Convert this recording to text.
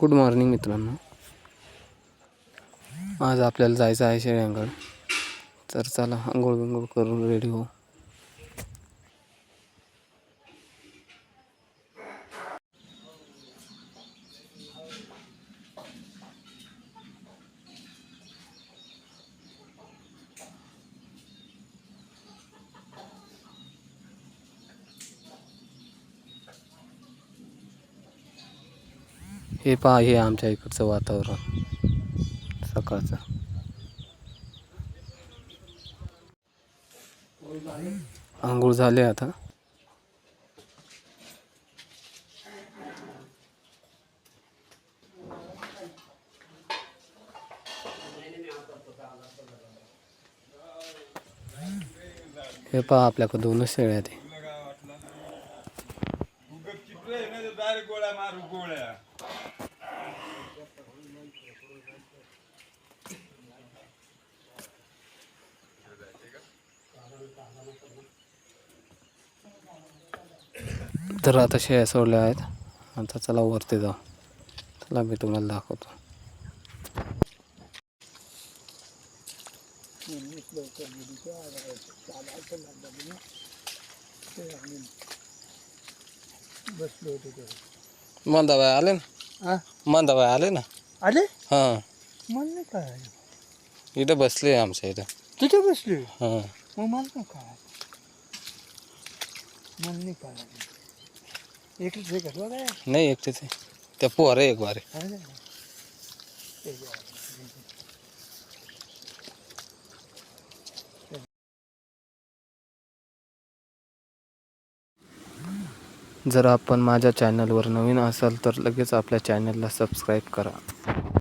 Good morning मित्रांनो. आज आपल्याला जायचं आहे शेळ्यांकड तर चला आंघोळ बिंघोळ करून रेडी हो. हे पहा हे आमच्या इकडचं वातावरण. सकाळचं. आंघोळ झाले आता. हे पहा आपल्याकडे दोनच शेळ्या आहेत गोळ्या मारू गोळ्या. तर आता शेळ्या सोडल्या आहेत. आता चला वरती जाऊ. चला मी तुम्हाला दाखवतो. बसलो होतो तेव्हा. मांदाबाई आले ना? हा? मांदाबाई आले ना? आले? हां. मला नाही काय इथं बसले आमच्या इथं. तिथे बसले? हां. मग मला नाही काय मला नाही एकच असलं काय नाही एकटेच आहे. त्या आहे एक बारे आहे ना? ते जे आहे. जर आपण माझ्या चॅनलवर नवीन असाल तर लगेच आपल्या चॅनलला सबस्क्राईब करा.